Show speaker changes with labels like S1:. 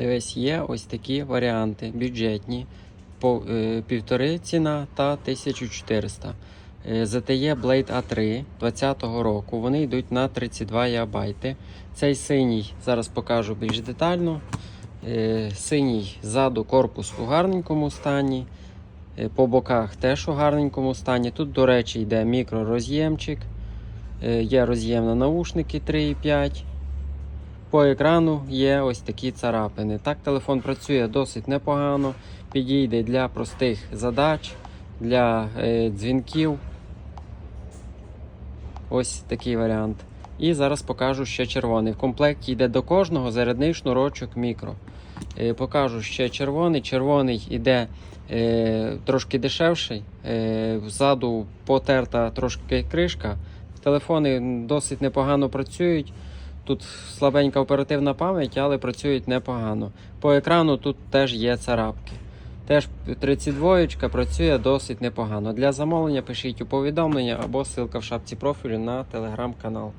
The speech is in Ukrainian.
S1: Дивись, є ось такі варіанти бюджетні. По е, півтори ціна та 1400. Е, ZTE Blade A3 20-го року. Вони йдуть на 32 ГБ. Цей синій зараз покажу більш детально. Е, Синій ззаду корпус у гарненькому стані. Е, По боках теж у гарненькому стані. Тут, до речі, йде мікророз'ємчик. Е, Є роз'єм на наушники 3,5. По екрану є ось такі царапини. Так, телефон працює досить непогано, підійде для простих задач, для е, дзвінків. Ось такий варіант. І зараз покажу ще червоний. В комплекті йде до кожного зарядний шнурочок мікро. Е, покажу ще червоний. Червоний йде е, трошки дешевший. Е, ззаду потерта трошки кришка. Телефони досить непогано працюють. Тут слабенька оперативна пам'ять, але працюють непогано. По екрану тут теж є царапки. Теж 32 працює досить непогано. Для замовлення пишіть у повідомлення або ссылка в шапці профілю на телеграм-канал.